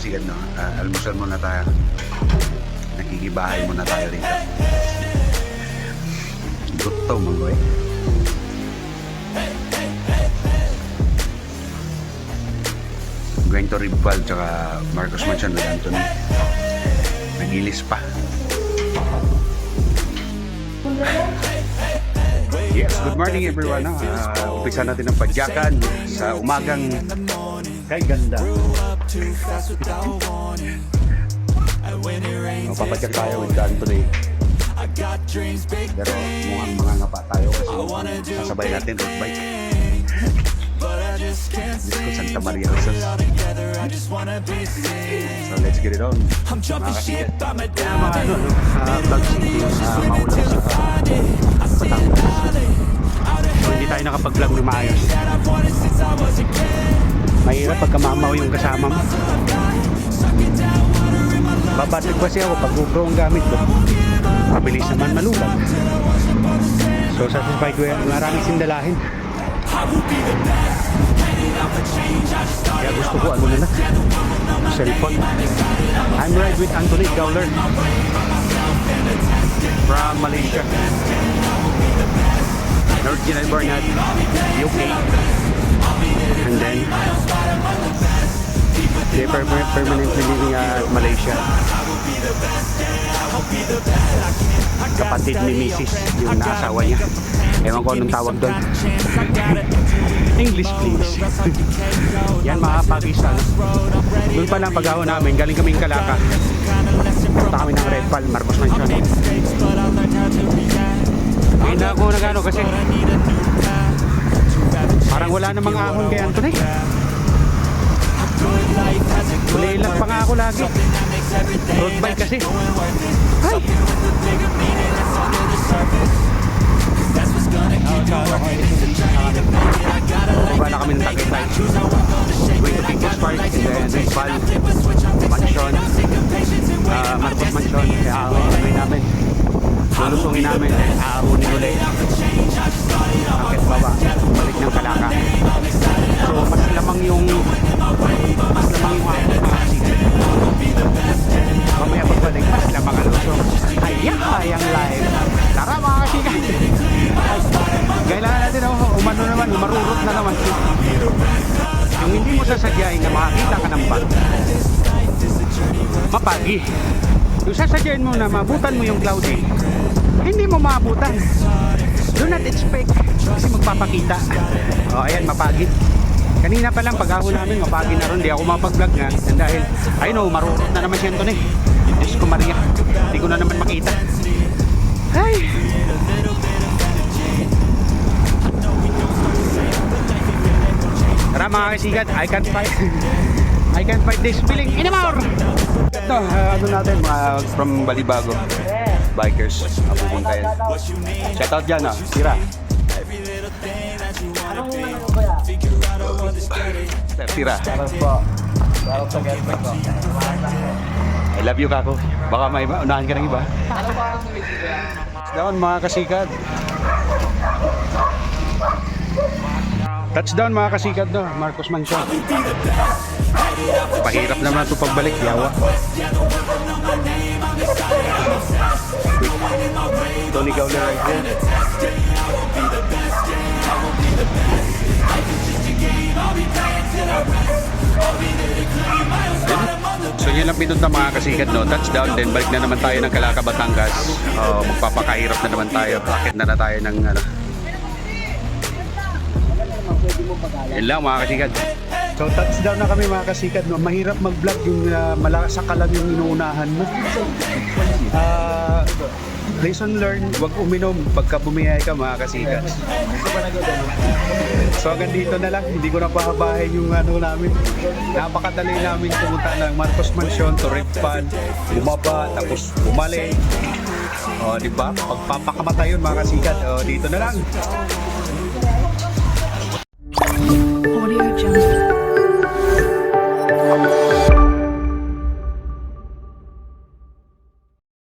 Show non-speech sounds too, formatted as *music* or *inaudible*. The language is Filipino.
kasi ano, uh, ah, almusal muna tayo. Nakikibahay muna tayo rito. Gusto mga eh. Gwento Rival tsaka Marcos Mansion with Anthony. Nagilis pa. Yes, good morning everyone. Uh, umpisa natin ang pagyakan sa umagang kay ganda. Mapapadyak tayo with Anthony. Pero mukhang mga ngapa tayo kasi sasabay natin road bike. Diyos Maria Rosas. So let's get it on. Mga kasigat. Kaya mga ano, no, uh, vlog city, uh, maulan sa Batangas. So hindi tayo nakapag-vlog na maayos. Mahirap pagka mamaw yung kasama mo. Babatid kasi ako pag GoPro ang gamit ko. Mabilis naman malubat. So satisfied ko yan. Maraming sindalahin. Kaya gusto ko ano na. Cellphone. I'm right with Anthony Gowler. From Malaysia. Original born at UK. They per- permanently living at Malaysia. Kapatid ni Mrs. yung naasawa niya. Ewan ko anong tawag doon. *laughs* English please. *laughs* Yan mga Pakistan. Doon pa lang pag-aho namin, galing kaming Kalaka. Punta kami ng Red Pal, Marcos Mansion. Ngayon na ako nagano kasi parang wala namang ahon kay Anthony. Huli lang pa nga ako lagi. Road bike kasi. Ay! Baba na kami ng Tagaytay. Going to People's Park and then Rizal, Mansion, uh, Marcos Mansion. Kaya kami namin. Lulusungin namin. Aaronin ulit. Akit ang lusong. Ayan, ayang live. Tara mga kasikan. Kailangan natin oh, umano naman, marurot na naman. Yung hindi mo sasadyain na makakita ka ng bag, mapagi. Yung sasadyain mo na mabutan mo yung cloudy, hindi mo maabutan. Do not expect kasi magpapakita. O ayan, mapagi. Kanina pa lang pag ako namin, mapagi na ron. Di ako mapag-vlog nga. Dahil, I know, marurot na naman siya ito eh. Diyos ko mga kasigat, I can't fight. I can't fight this feeling anymore. Ito, uh, ano natin, mga from Balibago. Bikers, pupunta yan. Shout out dyan, ah. Tira. Tira. I love you, Kako. Baka may unahan ka ng iba. Down mga kasikat. Touchdown mga kasikat do, Marcos Mansion. Pahirap naman ito pagbalik, yawa. Tony Gowler right there. So yun lang pinunta mga kasikat no, touchdown din, balik na naman tayo ng Calaka, Batangas. Oh, magpapakahirap na naman tayo, bakit na na tayo ng ano, lang mga kasikat. So touchdown na kami mga kasikat. No? Mahirap mag-vlog yung uh, malakas ka lang yung inuunahan mo. Ah, lesson learned, wag uminom pagka bumiyay ka mga kasikat. So hanggang dito na lang, hindi ko na pahabahin yung ano namin. Napakadali namin pumunta ng Marcos Mansion to Rippan, bumaba, tapos bumalik. O, di ba? Pagpapakamatay yun mga kasikat. O, dito na lang.